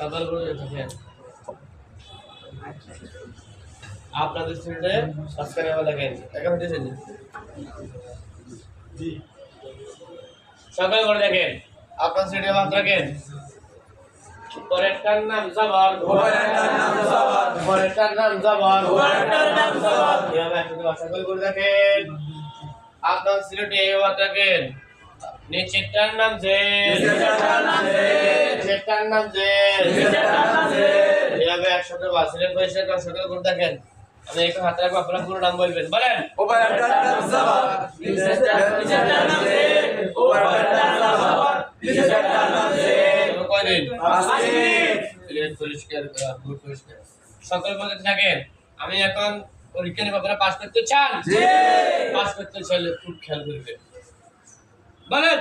সকাল করে দেখেন। আপনাদের স্টুডেন্টে সাবস্ক্রাইবার দেখেন। একা হতেছেন সকাল করে দেখেন। আপনার স্টুডেন্টে মাত্র রাখেন। পরেরটার নাম জবর পরেরটার নাম জবর। পরেরটার নাম জবর পরেরটার নাম জবর। এভাবে একসাথে ভাষা করে দেখেন। আপনার নিচেরটার নাম নিচেরটার। নাম। এভাবে একসাথে পয়সা সকাল করে দেখেন। আমি একটু হাতে রাখব আপনারা পুরো নাম বলবেন। বলেন। বলতে থাকেন আমি এখন পরীক্ষা নিয়ে আপনারা পাস করতে চান? জি। পাস করতে চাইলে খুব খেয়াল করবেন। বলেন।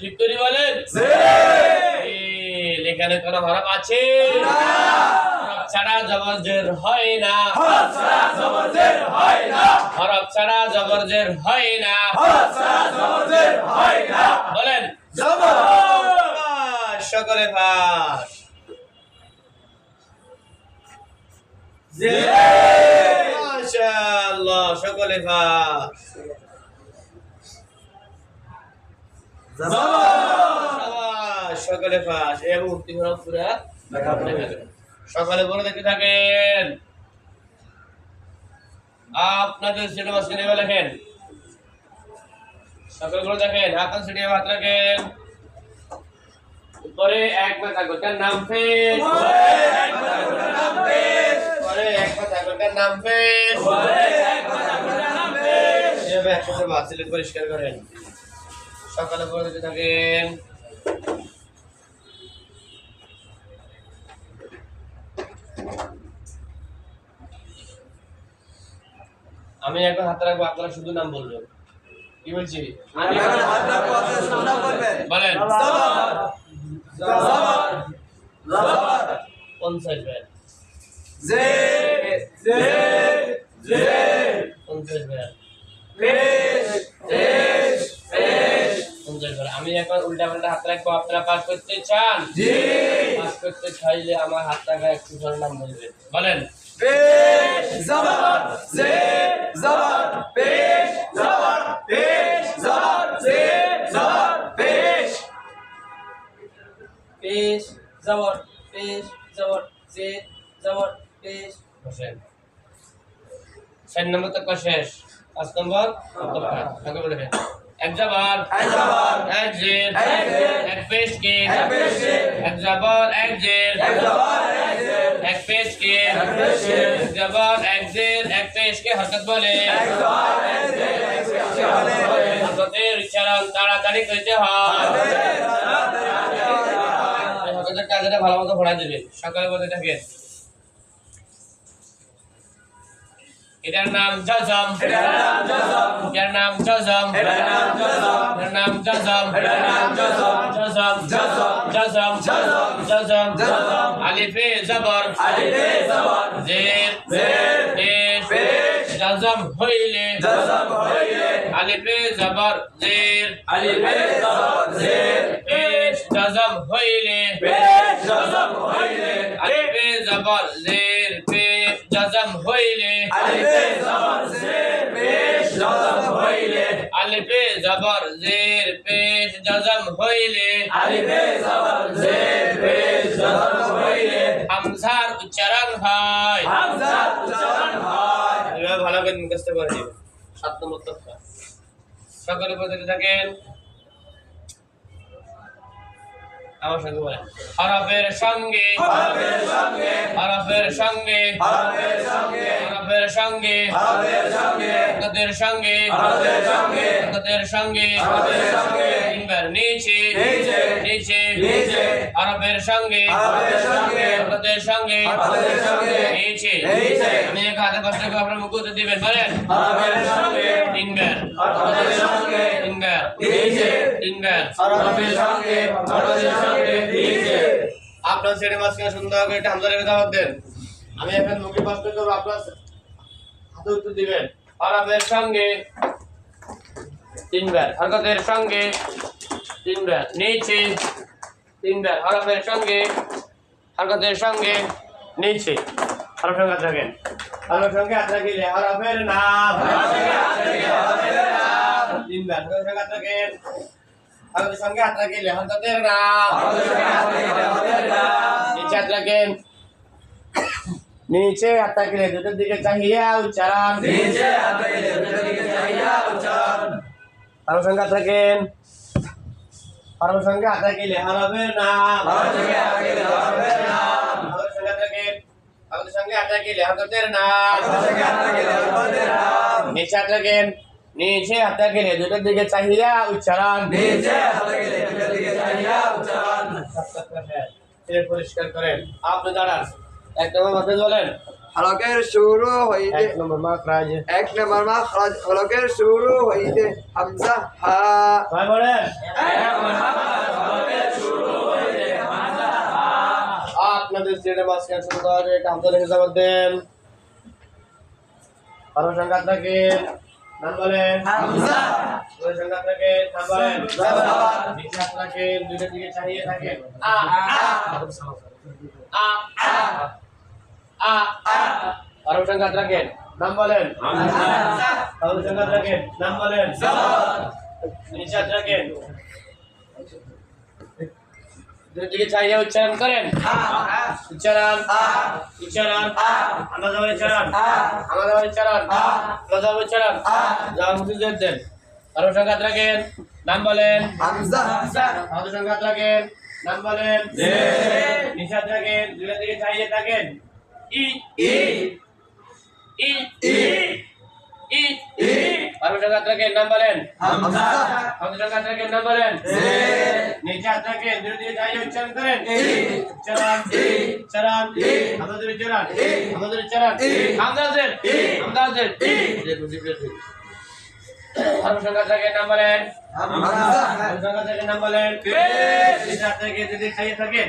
ঠিক করে বলেন। এখানে কোনো হরফ আছে। ছাড়া জবর জের হয় না হরফ ছাড়া জবর জের হয় না। হরফ ছাড়া জবর জের হয় না হরফ ছাড়া জবর জের হয় না। বলেন জবর। সকলে জেড। মাশাআল্লাহ সকলে পাস জবর। সাবাস, সকলে পাস এই মুক্তি হরফ পুরা। সকালে বলে দেখতে থাকেন। আপনাদের সিনেমা সিনেমা লেখেন সকালে বলে দেখেন। আপনার সিনেমা হাত রাখেন। উপরে এক মাথা গোটার নাম ফেস। ওরে এক গোটা নাম পেশ। উপরে এক মাথা গোটার নাম ফেস। এভাবে একসাথে বাতিল পরিষ্কার করেন। সকালে বলে দিতে থাকেন আমি এখন হাতে রাখব আপনারা শুধু নাম বলবেন কি বলছি আমি এখন হাত রাখব, আপনারা শুধু নাম বলবেন। বলেন। পঞ্চাশ ব্যাট। পঞ্চাশ ব্যাট। পঞ্চাশ ব্যাট আমি এখন উল্টা পাল্টা হাত রাখব আপনারা পাস করতে চান জি। পাস করতে চাইলে আমার হাত রাখা একটু ধরে নাম বলবেন বলেন পেশ। জবর। জেড। জবর। পেশ। জবর। পেশ। জবর। জেড। জবর। পেশ। পেশ জবর পেশ জবর জেদ জবর পেশ বসেন চার নম্বর তো শেষ পাঁচ নম্বর আগে বলে। এক জবর এক জের এক পেশ কে এক জবর এক জের এক পেশ কে জবর এক জের এক পেশ কে হরকত বলে। হরকতের উচ্চারণ তাড়াতাড়ি করতে হয়। হরকতের কাজটা ভালো মতো পড়া দেবে। সকালে বলতে থাকেন। এটার নাম জজম। এটার নাম জজম। এটার নাম জজম। এটার নাম জজম। এটার নাম জজম। এটার নাম জজম। জজম। জজম। জজম। জজম। জজম। জজম। আলিফে জবর। আলিফে জবর, জের জের, পেশ পেশ, জজম হইলে। জজম হইলে, আলিফে জবর। জের আলিফে জবর, জের, পেশ জজম হইলে। পেশ, জজম হইলে, আলিফে জবর। জের পেশ জজম হইলে আলিফে জবর, জের, পেশ, জজম হইলে, আলিফে জবর জের পেশ জজম হইলে। আলিফে জবর, জের, পেশ, জজম হইলে, হামজার উচ্চারণ হয়। হামজার উচ্চারণ হয়। এভাবে ভালো করে মুখস্থ করে দিও সাত নম্বর তথ্য সকলে বলতে থাকেন। আমার সঙ্গে বলেন হরফের সঙ্গে হরফের সঙ্গে, হরফের সঙ্গে হরফের সঙ্গে, হরফের সঙ্গে হরফের সঙ্গে, হরকতের সঙ্গে হরফের সঙ্গে, হরকতের সঙ্গে হরফের সঙ্গে, নিচে নিচে, নিচে নিচে, হরফের সঙ্গে হরফের সঙ্গে, নিচে নিচে, আমি এক হাতে কষ্ট করে আপনার উত্তর দিবেন বলেন তিনবার। তিনবার। নিচে, তিনবার। হরফের সঙ্গে, হরফের সঙ্গে, নিচে। আপনার ছেলে মাঝখানে সুন্দর করে একটা হামজারের দাওয়াত দেন। আমি এখন মুখে কষ্ট করব আপনার হাতে উত্তর দিবেন। হরফের সঙ্গে তিনবার হরকতের সঙ্গে, তিনবার নিচে, তিনবার হরফের সঙ্গে, হরকতের সঙ্গে নিচে। হরফ সঙ্গে হাত রাখেন। হরফের সঙ্গে হাত রাখেন। হরফের নাম। নিচে হাত রাখেন। দুটোর দিকে চাহিয়া উচ্চারণ। নিচে হাত রাখিলে আরও সংখ্যা থাকেন। আরও সংখ্যা থাকিলে হারাবে না। পারম না। থাকেন। পারম সংখ্যা থাকিলে হরকতের না। পারম সংখ্যা থাকিলে হরকতের দুটোর দিকে চাহিদা উচ্চারণ। নিচে পরিষ্কার করেন। আপনি দাঁড়ান। এক নম্বর মাথায় বলেন। হলকের শুরু হইতে এক নম্বর মাত্রাজ এক নম্বর মাখরাজ হলকের শুরু হইতে হামজা হা ভাই বলেন আপনাদের স্টেডে মাঝখানে সুন্দর এটা হামজা লিখে জবাব দেন আরও সংঘাত রাখেন নাম বলেন। হামজা। ওই সংঘাত রাখেন নাম বলেন। জবাব। রাখেন দুইটা দিকে চাহিয়ে থাকেন আ আ। আ আ। আরও সংঘাত রাখেন নাম বলেন। আরও সংঘাত রাখেন নাম বলেন জবর রাখেন উচ্চারণ করেন। উচ্চারণ। উচ্চারণ। উচ্চারণ। আমরা যাব উচ্চারণ। আমরা উচ্চারণ। যাওয়ার মধ্যে জোর দেন। আরও সংঘাত রাখেন নাম বলেন। আরও সংঘাত রাখেন নাম বলেন। নিষাদ রাখেন দিকে থাকেন। ই ই ই ই ই ই পারভেজ আত্রাকের নাম বলেন। হামজা। হামজা আত্রাকের নাম বলেন। নিচে আত্রাকে বিরোধী যাই উচ্চারণ করেন। চরান চরান আমাদের চরান আমাদের চরান হামদাদের হামদাদের নাম বলেন। নাম বলেন। থাকেন।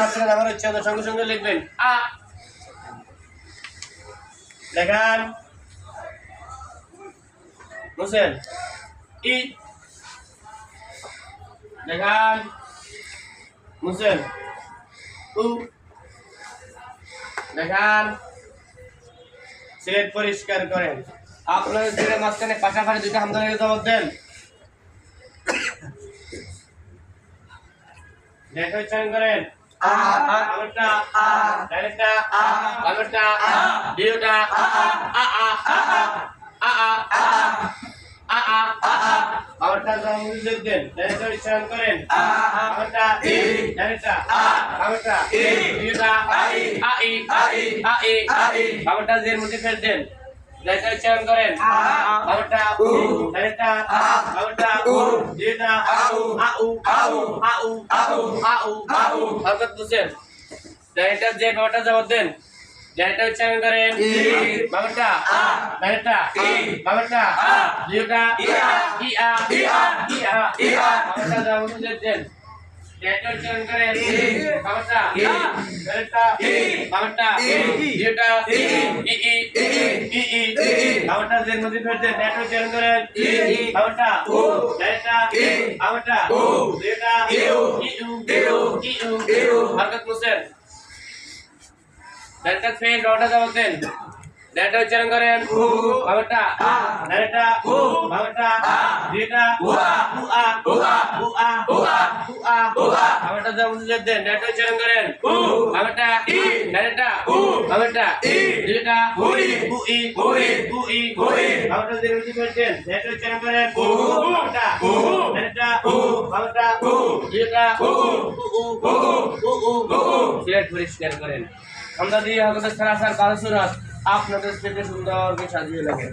আপনার আমার উচ্চারণের সঙ্গে সঙ্গে লিখবেন। আ। লেখান বুঝছেন? ই। লেখান বুঝছেন? উ। লেখান সিলেট পরিষ্কার করেন। আপনাদের মাঝখানে পাশাপাশি দুইটা হামদা লেগে জবাব দেন। উচ্চারণ করেন আ আমারটা আ ডাইরেক্টটা আ আ আ আ আ আ আ আ আ আ আ আ আমারটা জমুন দেন ডাইরেক্টটা উচ্চারণ করেন আ ই ডাইরেক্টটা আ ই ডিউটা আই আ আই আই আমারটা জের মধ্যে ফেল দেন জয়টা উচ্চারণ করেন আউটা উ আরেটা আউটা উ এটা আউ আউ আউ আউ আউ আউ যে কটা জবাব দেন জয়টা উচ্চারণ করেন জবাব দেন জন্মদিন হচ্ছে নেটওয়ার্ক চেঞ্জ করেন বাবাটা ও ডাইরেক্টটা বাবাটা ও ডেটা ফেল রওটা দাও দেন డేటా ఉచ్చారం కరెన్ భవట నరట భవట డేట భవట జముందు చేద్దే డేటా ఉచ్చారం కరెన్ భవట నరట భవట డేట భూరి భూయి భూరి భూయి భూరి భవట దేవుడి పెట్టేన్ డేటా ఉచ్చారం కరెన్ భవట నరట భవట డేట সিলেট পরিষ্কার করেন আমরা দিয়ে হকদের সারা সার কালসুরাত আপনাদের স্টেটে সুন্দর সাজিয়ে লাগে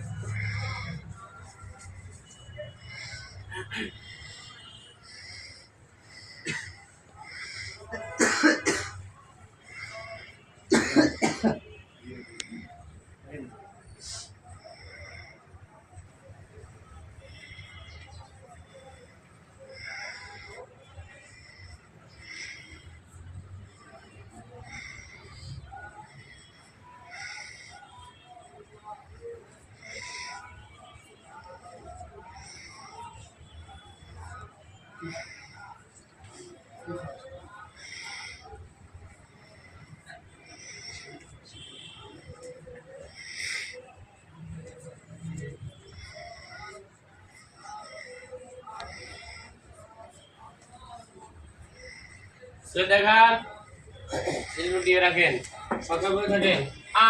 সে দেখান। দিয়ে রাখেন। কথা বলে থাকেন। আ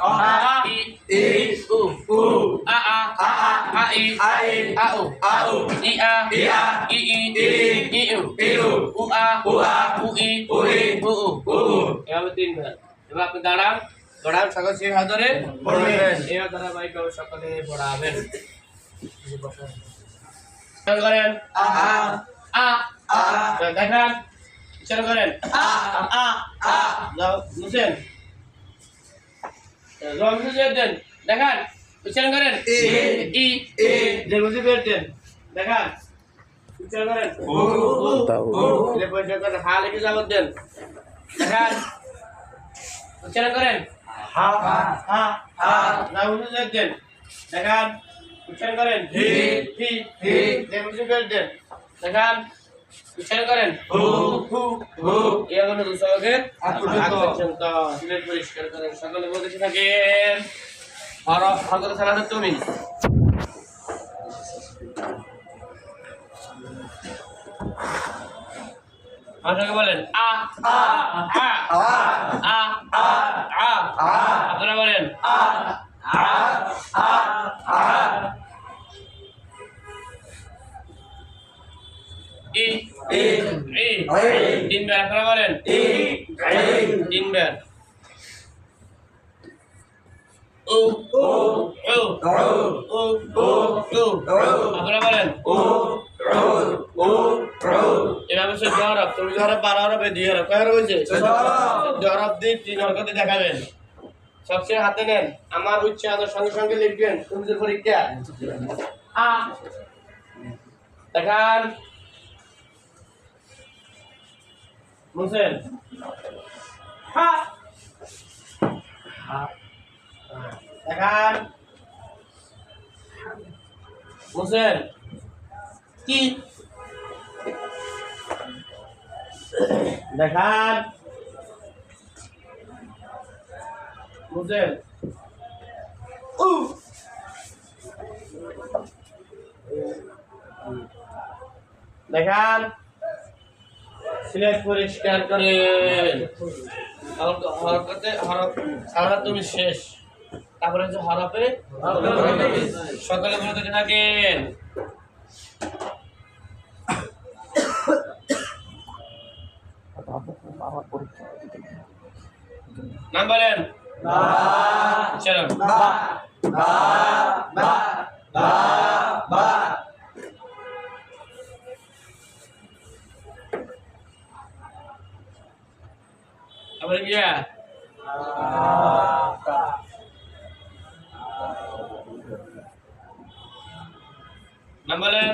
আ, আ ই ই, উ উ, আ আ আ, আ, আ ই আ, ই, আ উ আ, উ, ই আ ই, আ, ই ই ই, ই উ ই, উ, উ আ উ, আ, উ ই উ, ই, উ উ উ, উ। এভাবে তিনবার। এবার আপনি দাঁড়ান। দাঁড়ান সকাল সেই হাত ধরে। পড়বেন। এবার ধারাবাহিকভাবে সকালে পড়াবেন করেন। আ আ, দেখান। চালু করেন আ, আ আ, যাও বুঝে দেন। দেখান। উচ্চারণ করেন ই, ই ই, বুঝে বের দেন। দেখান। উচ্চারণ করেন করেন হা লিখে যাবত দেন। দেখান। উচ্চারণ করেন হা, হা হা, যা বুঝে দেন। দেখান। উচ্চারণ করেন হি, হি হি, যে বুঝে বের দেন। দেখান। উচ্চারণ করেন। হু, হু হু, এই হলো দুসবের আগ পর্যন্ত। সিলেট পরিষ্কার করেন। সকলে বলতে থাকেন। আর হজরত সালাত তুমি? আমাকে বলেন আ আ, আ আ, আ আ, আপনারা বলেন আ, আ, আ, আ, তিনবার আপনারা এভাবে সে জহরব তুমি জহরব বারো হরবে দুই হরব কয় হরব হয়েছে জহরব। দিয়ে তিন হরকতে দেখাবেন সবচেয়ে হাতে নেন আমার উচ্চারণের সঙ্গে সঙ্গে লিখবেন তোমাদের পরীক্ষা দেখান বুঝছেন দেখান। বুঝছেন কি? দেখান। বুঝলেন উ! দেখান। সিলেট পরিষ্কার করেন হরকতে হরফ সারা তুমি শেষ। তারপরে যে হরফে সকালে বলতে থাকেন। নাম বলেন। চলো বা, বা, বা, বা, আবার গিয়া নাম বলেন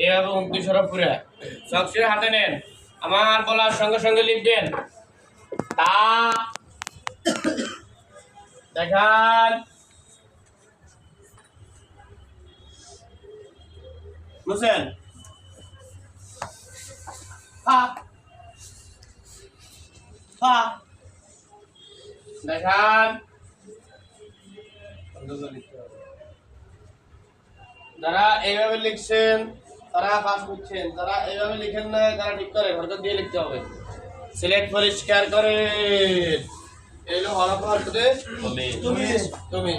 এভাবে উনত্রিশ হরফ পুরা সবচেয়ে হাতে নেন আমার বলার সঙ্গে সঙ্গে লিখবেন তা দেখান বুঝছেন দেখান। যারা এইভাবে লিখছেন তারা পাস করছেন। যারা এইভাবে লিখেন না তারা ঠিক করে হরকত দিয়ে লিখতে হবে। সিলেক্ট পরিষ্কার করে। এলো হরফ হরকতে তুমি। তুমি।